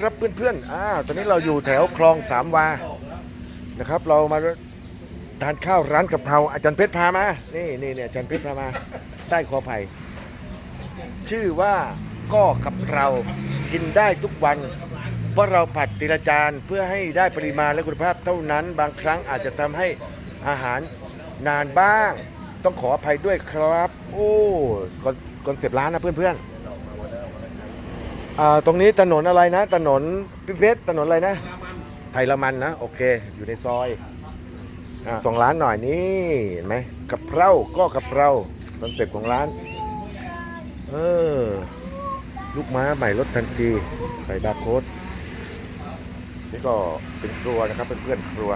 ครับเพื่อนๆอ่าตอนนี้เราอยู่แถวคลองสามวา นะครับ เรามาทานข้าวร้านกะเพราอาจารย์เพชรพามา นี่นี่เนี่ยอาจารย์เพชรพามา ใต้คอไผ่ชื่อว่าก็กะเพรากินได้ทุกวัน เพราะเราผัดทีละจานเพื่อให้ได้ปริมาณและคุณภาพเท่านั้น บางครั้งอาจจะทำให้อาหารนานบ้าง ต้องขออภัยด้วยครับ โอ้คอนเซปต์ร้านนะเพื่อนๆอ่า ตรงนี้ถนนอะไรนะ ถนนพิเพชรถนนอะไรนะ ไทยละมันนะ โอเค อยู่ในซอยอสองร้านหน่อยนี่เห็นไหมกะเพราก็กะเพราคอนเซ็ปต์ของร้าน เออ ลูกม้าใหม่รถทันทีใส่บาร์โค้ดนี่ก็เป็นครัวนะครับเป็นเพื่อนๆครัว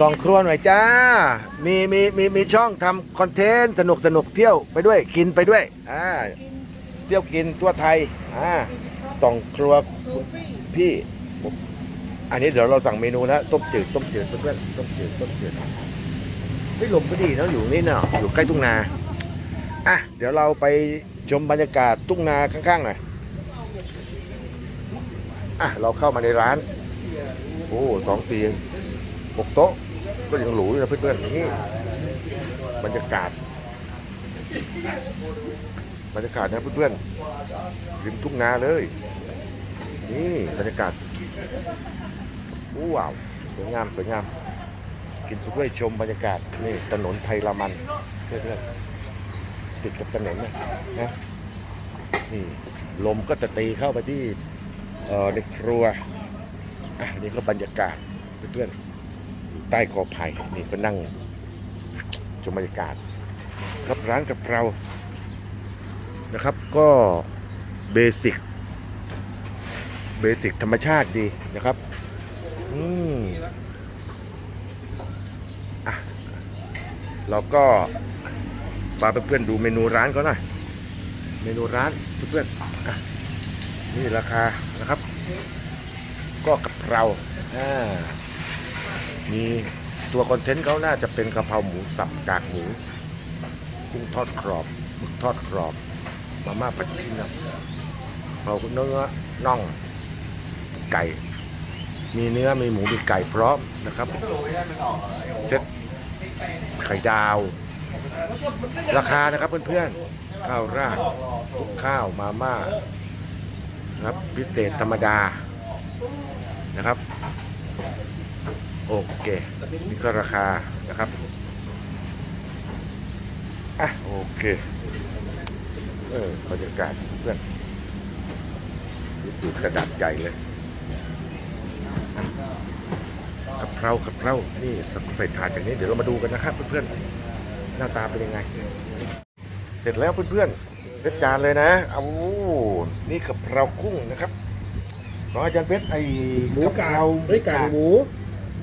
สองครัวหน่อยจ้า มีมีมีมีช่องทำคอนเทนต์สนุกสนุกเที่ยวไปด้วยกินไปด้วย อ่า ที่ยวกินตัวไทยอ่าส่องครัวพี่อันนี้เดี๋ยวเราสั่งเมนูแล้วต้มจืดต้มจืดเพื่อนต้มจืดต้มจืดเฮ้ยลมก็ดีนะอยู่นี่เนาะอยู่ใกล้ทุ่งนาอะเดี๋ยวเราไปชมบรรยากาศทุ่งนาข้างๆหน่อยอะเราเข้ามาในร้าน โอ้สองสี่หกโต๊ะก็ยังหรูอยู่นะเพื่อนๆนี่บรรยากาศ บรรยากาศนะเพื่อนๆริมทุ่งนาเลย นี่บรรยากาศว้าวสวยงามสวยงามกินไปด้วยชมบรรยากาศนี่ถนนไทยละมันเพื่อนๆติดกับถนนนะนะนี่ลมก็จะตีเข้าไปที่เออในครัวอะนี่ก็บรรยากาศเพื่อนๆใต้กอไผ่นี่ก็นั่งชมบรรยากาศครับร้านกับเรา นะครับ ก็เบสิกเบสิกธรรมชาติดีนะครับ อืมอะเราก็พาเพื่อนๆดูเมนูร้านเขาหน่อยเมนูร้านเพื่อนๆอะนี่ราคานะครับ ก็กะเพราอ่ามีตัวคอนเทนต์เขาน่าจะเป็นกะเพราหมูสับกากหมูกุ้งทอดกรอบหมึกทอดกรอบ มาม่าผัดขิงครับเราเนื้อน่องไก่ มีเนื้อมีหมูมีไก่พร้อมนะครับเซ็ตไข่ดาว ราคานะครับเพื่อนๆข้าวราดข้าวมาม่านะครับพิเศษธรรมดานะครับ โอเค นี่ก็ราคานะครับอะโอเค เออบรรยากาศเพื่อนดูกระดาษใหญ่เลยกะเพรากะเพรานี่ใส่ถาดอย่างนี้ เดี๋ยวเรามาดูกันนะครับเพื่อนๆ หน้าตาเป็นยังไง เสร็จแล้วเพื่อนๆเพชรจานเลยนะเอานี่กะเพรากุ้งนะครับของอาจารย์เพชรไอ้หมูะเพกากราเฮ้ยกากหมู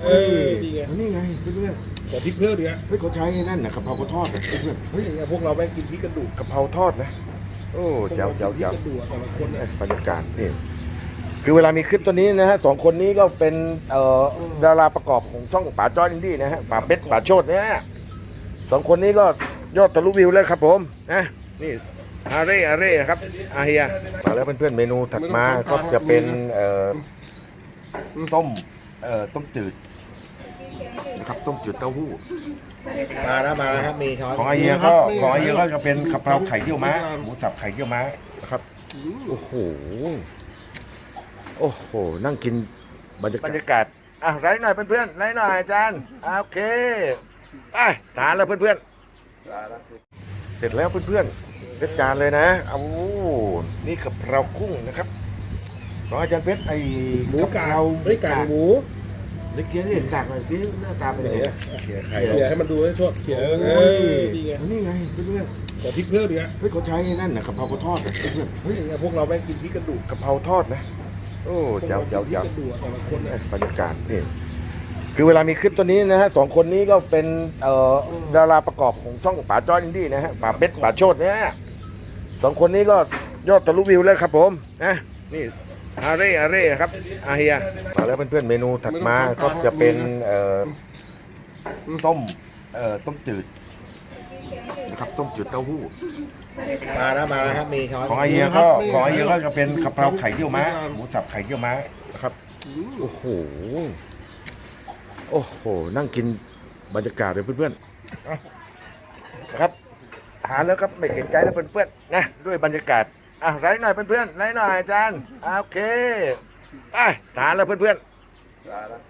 เอเอออดีไงนี่ไงเพื่อนขอพริกเพิ่มดีฮะๆเฮ้ยเขาใช้นั่นนะกะเพราเขาทอดนะเพื่อนๆเฮ้ยอย่างเงี้ยพวกเราแม่งกินพริกกระดูกกะเพราทอดนะ โอ้เจ้าเจ้าพริกเจ้ากระดูกแต่ละคนเนี่ยบรรยากาศนี่คือเวลามีคลิปตัวนี้นะฮะสองคนนี้ก็เป็นเอ่อดาราประกอบของช่องป่าจ้อยอินดี้นะฮะป่าเป็ดป่าโชดเนี่ยฮะสองคนนี้ก็ยอดทะลุวิวแล้วครับผมนะนี่อาเร่อาเร่นะครับอาเฮียมาแล้วเพื่อนๆเมนูถัดมาก็จะเป็นเอ่อต้มเอ่อต้มจืด นะครับต้มจืดเต้าหู้ มาแล้วมาแล้วครับมีช้อนของอาเฮียก็ของอาเฮียก็จะเป็นกะเพราไข่เยี่ยวม้าหมูสับไข่เยี่ยวม้านะครับโอ้โหโอ้โหนั่งกินบรรยากาศบรรยากาศอะไลฟ์หน่อยเพื่อนๆไลฟ์หน่อยอาจารย์อะโอเคไปทานแล้วเพื่อนๆเสร็จแล้วเพื่อนๆเพชรจานเลยนะเอานี่กะเพรากุ้งนะครับของอาจารย์เพชรไอ้หมูะกาเพราเฮ้ยกากหมู เล็กเกี้ยนี่เห็นจากหน่อยสิหน้าตาเป็นยังไงเขี่ยไข่เขี่ยให้มันดูให้ทั่วเขี่ยเออดีไงนี่ไงเพื่อนขอพริกเพิ่มดีฮะๆเฮ้ยเขาใช้นั่นนะกะเพราเขาทอดนะเพื่อนๆเฮ้ยอย่างเงี้ยพวกเราแม่งกินพริกกระดูกกะเพราทอดนะโอ้เจ้าเจ้าพริกเจ้ากระดูกแต่ละคนเนี่ยบรรยากาศนี่คือเวลามีคลิปตัวนี้นะฮะสองคนนี้ก็เป็นเอ่อดาราประกอบของช่องป่าจ้อยอินดี้นะฮะป่าเป็ดป่าโชดเนี่ยฮะสองคนนี้ก็ยอดทะลุวิวแล้วครับผมนะนี่ อาเร่อาเร่ครับอาเฮียมาแล้วเพื่อนๆเมนูถัดมาก็จะเป็นเอ่อต้มเอ่อต้มจืดนะครับต้มจืดเต้าหู้มาแล้วมาแล้วครับมีช้อนของไอเยียก็ของไอเยียก็จะเป็นกะเพราไข่เยี่ยวม้าหมูสับไข่เยี่ยวม้านะครับโอ้โหโอ้โหนั่งกินบรรยากาศเลยเพื่อนๆเอานะครับหาแล้วครับไม่เห็นใจแล้วเพื่อนๆนะด้วยบรรยากาศ อะไลฟ์หน่อยเพื่อนๆไลฟ์หน่อยอาจารย์อะโอเคไปทานแล้วเพื่อนๆ